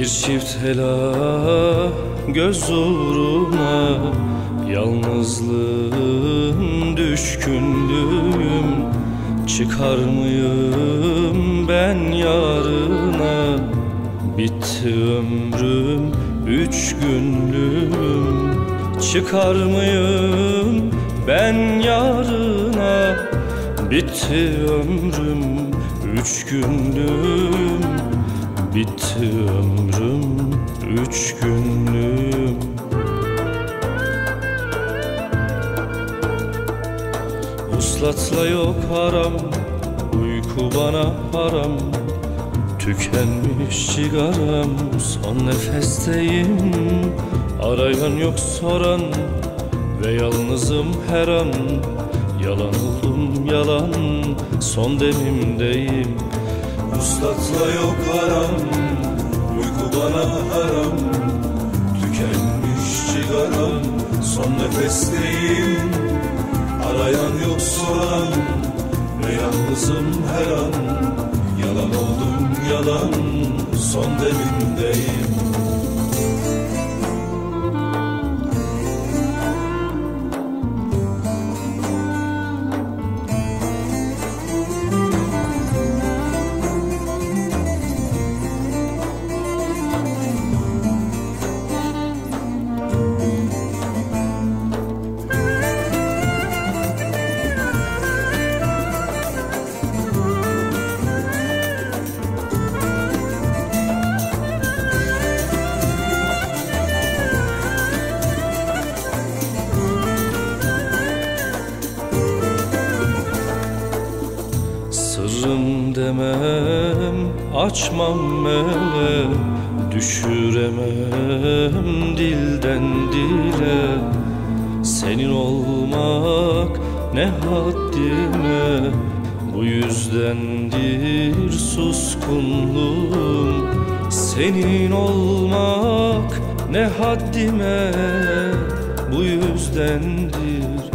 Bir çift hela göz uğruna Yalnızlığın düşkünlüğüm. Çıkar mıyım ben yarına? Bitti ömrüm üç günlüğüm. Çıkar mıyım ben yarına? Bitti ömrüm üç günlüğüm. Bitti ömrüm üç günlüğüm. Uslatla yok haram Uyku bana haram. Tükenmiş cigaram Son nefesteyim. Arayan yok soran Ve yalnızım her an. Yalan oldum yalan Son demimdeyim. Uslatla yok haram Uyku bana haram Tükenmiş cigaram. Son nefesteyim Arayan yok soran. Ve yalnızım her an Yalan oldum yalan. Son demindeyim demem, açmam mele Düşüremem dilden dile. Senin olmak ne haddime Bu yüzdendir suskunluğum. Senin olmak ne haddime Bu yüzdendir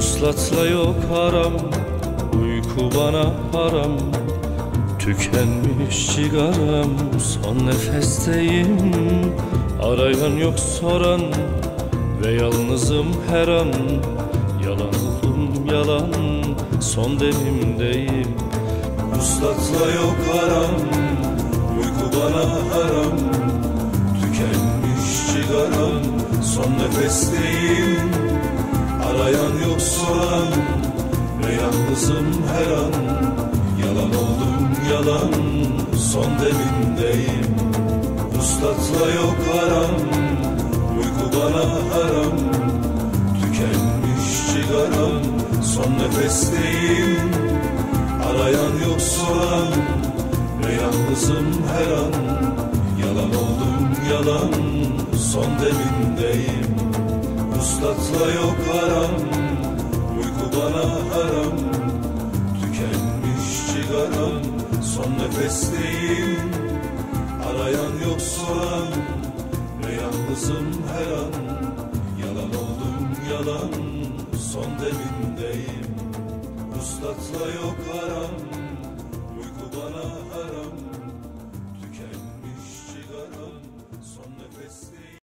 Uslatla yok haram Uyku bana haram. Tükenmiş cigaram Son nefesteyim. Arayan yok soran Ve yalnızım her an. Yalan oldum yalan Son demimdeyim Uslatla yok haram Uyku bana haram. Tükenmiş cigaram Son nefesteyim Arayan yok soran Ve yalnızım her an. Yalan oldum yalan Son demindeyim. Uslatla yok haram Uyku bana haram. Tükenmiş cigaram Son nefesteyim. Arayan yok soran Ve yalnızım her an. Yalan oldum yalan Son demindeyim Uslatla yok haram Uyku bana haram. Tükenmiş cigaram Son nefesteyim. Arayan yok soran Ve yalnızım her an. Yalan oldum yalan Son demindeyim. Uslatla yok haram